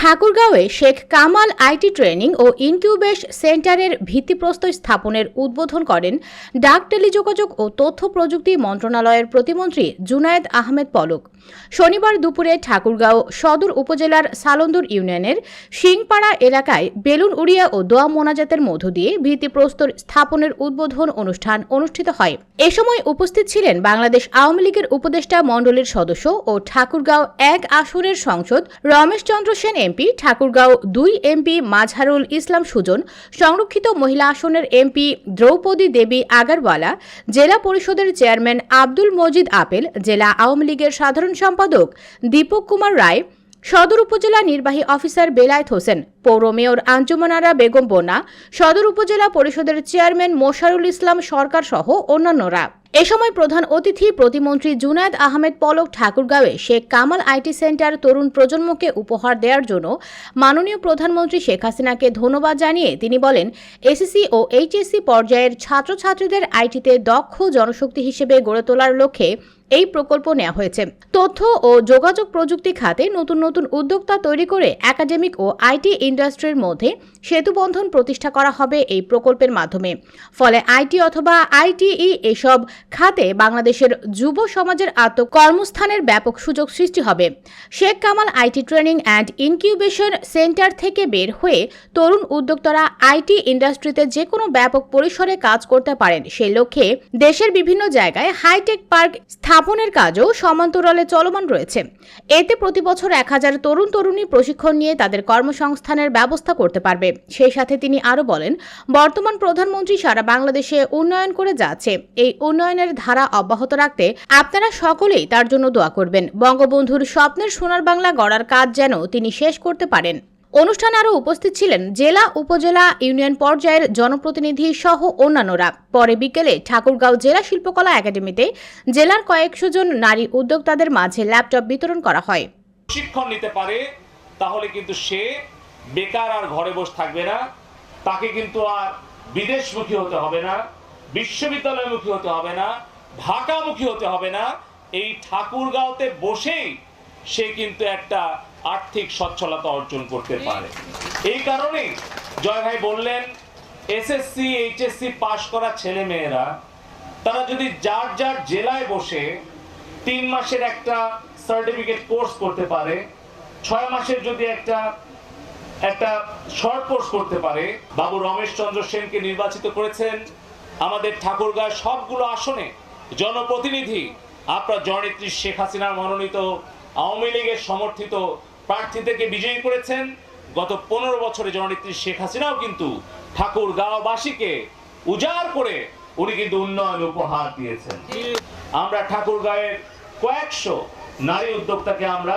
ঠাকুরগাঁওয়ে Sheikh Kamal IT training ও incubation সেন্টারের ভিত্তিপ্রস্তর স্থাপনের উদ্বোধন করেন ডাক টেলিযোগাযোগ ও তথ্য প্রযুক্তি মন্ত্রণালয়ের প্রতিমন্ত্রী জুনায়েদ আহমেদ পলক। শনিবার দুপুরে ঠাকুরগাঁও সদর উপজেলার সালন্দর ইউনিয়নের সিংপাড়া এলাকায় বেলুন উড়িয়া ও দোয়া মোনাজাতের মধ্য দিয়ে ভিত্তিপ্রস্তর স্থাপনের উদ্বোধন অনুষ্ঠান অনুষ্ঠিত হয়। এ সময় উপস্থিত ছিলেন বাংলাদেশ আওয়ামী লীগের উপদেষ্টা মণ্ডলীর সদস্য ও ঠাকুরগাঁও এক আসনের সংসদ রমেশ চন্দ্র সেন এমপি, ঠাকুরগাঁও দুই এমপি মাঝহারুল ইসলাম সুজন, সংরক্ষিত মহিলা আসনের এমপি দ্রৌপদী দেবী আগারওয়ালা, জেলা পরিষদের চেয়ারম্যান আব্দুল মজিদ আপেল, জেলা আওয়ামী লীগের সাধারণ সম্পাদক দীপক কুমার রায়, সদর উপজেলা নির্বাহী অফিসার বেলায়েত হোসেন, পৌর মেয়র আঞ্জুমানারা বেগম বোনা সদর উপজেলা পরিষদের চেয়ারম্যান মোশারুল ইসলাম সরকার সহ অন্যান্যরা। এ সময় প্রধান অতিথি প্রতিমন্ত্রী জুনায়দ আহমেদ পলক ঠাকুরগাঁওয়ে শেখ কামাল আইটি সেন্টার তরুণ প্রজন্মকে উপহার দেওয়ার জন্য মাননীয় প্রধানমন্ত্রী শেখ হাসিনাকে ধন্যবাদ জানিয়ে তিনি বলেন, এসএসসি ও এইচএসসি পর্যায়ের ছাত্রছাত্রীদের আইটিতে দক্ষ জনশক্তি হিসেবে গড়ে তোলার লক্ষ্যে এই প্রকল্প নেওয়া হয়েছে। তথ্য ও যোগাযোগ প্রযুক্তি খাতে নতুন নতুন উদ্যোক্তা তৈরি করে একাডেমিক ও আইটি ইন্ডাস্ট্রির মধ্যে সেতুবন্ধন প্রতিষ্ঠা করা হবে এই প্রকল্পের মাধ্যমে। ফলে আইটি অথবা আইটিই এসব খাতে বাংলাদেশের যুব সমাজের আত্মকর্মস্থানের ব্যাপক সুযোগ সৃষ্টি হবে। Sheikh Kamal IT training and incubation centre থেকে বের হয়ে তরুণ উদ্যোক্তারা আইটি ইন্ডাস্ট্রিতে যে কোনো ব্যাপক পরিসরে কাজ করতে পারেন। সেই লক্ষ্যে দেশের বিভিন্ন জায়গায় হাইটেক পার্ক স্থাপনের কাজও সমান্তরালে চলমান রয়েছে। এতে প্রতি বছর এক হাজার তরুণ তরুণী প্রশিক্ষণ নিয়ে তাদের কর্মসংস্থানের ব্যবস্থা করতে পারবে। সেই সাথে তিনি আরও বলেন, বর্তমান প্রধানমন্ত্রী সারা বাংলাদেশে উন্নয়ন করে যাচ্ছে। এই উন্নয়নের ধারা অব্যাহত রাখতে আপনারা সকলেই তার জন্য দোয়া করবেন। বঙ্গবন্ধুর স্বপ্নের সোনার বাংলা গড়ার কাজ যেন তিনি শেষ করতে পারেন। অনুষ্ঠানে আরও উপস্থিত ছিলেন জেলা, উপজেলা, ইউনিয়ন পর্যায়ের জনপ্রতিনিধি সহ অন্যান্যরা। পরে বিকেলে ঠাকুরগাঁও জেলা শিল্পকলা একাডেমিতে জেলার কয়েকশো জন নারী উদ্যোক্তাদের মাঝে ল্যাপটপ বিতরণ করা হয়। প্রশিক্ষণ নিতে পারে, তাহলে কিন্তু সে বেকার আর ঘরে বসে থাকবে না। তাকে কিন্তু আর বিদেশমুখী হতে হবে না। বিশ্ববিদ্যালয়মুখী হতে হবে না, ঢাকামুখী হতে হবে না। এই ঠাকুরগাঁওতে বসেই সে কিন্তু একটা আর্থিক সচ্ছলতা অর্জন করতে পারে। এই কারণে জয় ভাই বললেন, এসএসসি, এইচএসসি পাশ করা ছেলে মেয়েরা, তারা যদি যার যার জেলায় বসে তিন মাসের একটা সার্টিফিকেট কোর্স করতে পারে, ছয় মাসের যদি একটা একটা শর্ট কোর্স করতে পারে, বাবু রমেশ চন্দ্র সেনকে নির্বাচিত করেছেন আমাদের ঠাকুরগাঁয় সবগুলো আসনে জনপ্রতিনিধি, আপনার জননেত্রী শেখ হাসিনার মনোনীত, আওয়ামী লীগের সমর্থিত প্রার্থী থেকে বিজয়ী করেছেন। গত পনেরো বছরে জননেত্রী শেখ হাসিনাও কিন্তু ঠাকুরগাঁওবাসীকে উজাড় করে উনি কিন্তু উন্নয়ন উপহার দিয়েছেন। আমরা ঠাকুরগাঁয়ের কয়েকশো নারী উদ্যোক্তাকে আমরা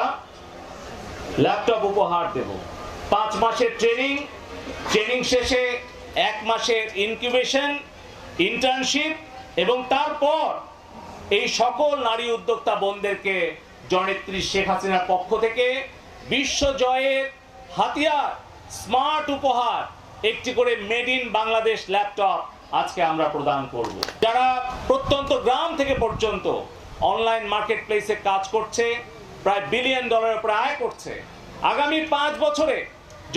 ল্যাপটপ উপহার দেব। পাঁচ মাসের ট্রেনিং ট্রেনিং শেষে এক মাসের ইনকিউবেশন ইন্টার্নশিপ এবং তারপর এই সকল নারী উদ্যোক্তা বোনদেরকে জনেত্রী শেখ হাসিনার পক্ষ থেকে বিশ্ব জয়ের হাতিয়ার, স্মার্ট উপহার, একটি করে মেড ইন বাংলাদেশ ল্যাপটপ আজকে আমরা প্রদান করব। যারা প্রত্যন্ত গ্রাম থেকে পর্যন্ত অনলাইন মার্কেট প্লেসে কাজ করছে, প্রায় বিলিয়ন ডলারের উপরে আয় করছে, আগামী পাঁচ বছরে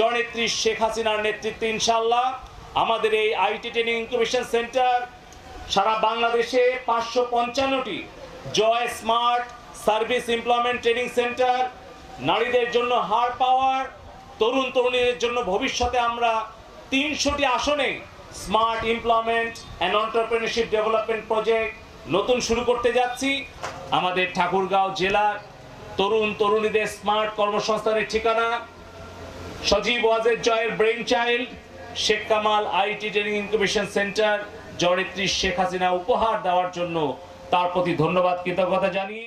জনেত্রী শেখ হাসিনার নেতৃত্বে ইনশাল্লাহ আমাদের এই আইটি ট্রেনিং ইনকিউবেশন সেন্টার সারা বাংলাদেশে পাঁচশো পঞ্চান্নটি Joy smart service employment training centre, নারীদের জন্য হার পাওয়ার, তরুণ তরুণীদের জন্য ভবিষ্যতে আমরা তিনশোটি আসনে smart employment and entrepreneurship development project নতুন শুরু করতে যাচ্ছি। আমাদের ঠাকুরগাঁও জেলার তরুণ তরুণীদের স্মার্ট কর্মসংস্থানের ঠিকানা সজীব ওয়াজের জয়ের brain child Sheikh Kamal IT training incubation centre জয়িত্রী Sheikh Hasina উপহার দেওয়ার জন্য তার প্রতি ধন্যবাদ, কৃতজ্ঞতা জানিয়ে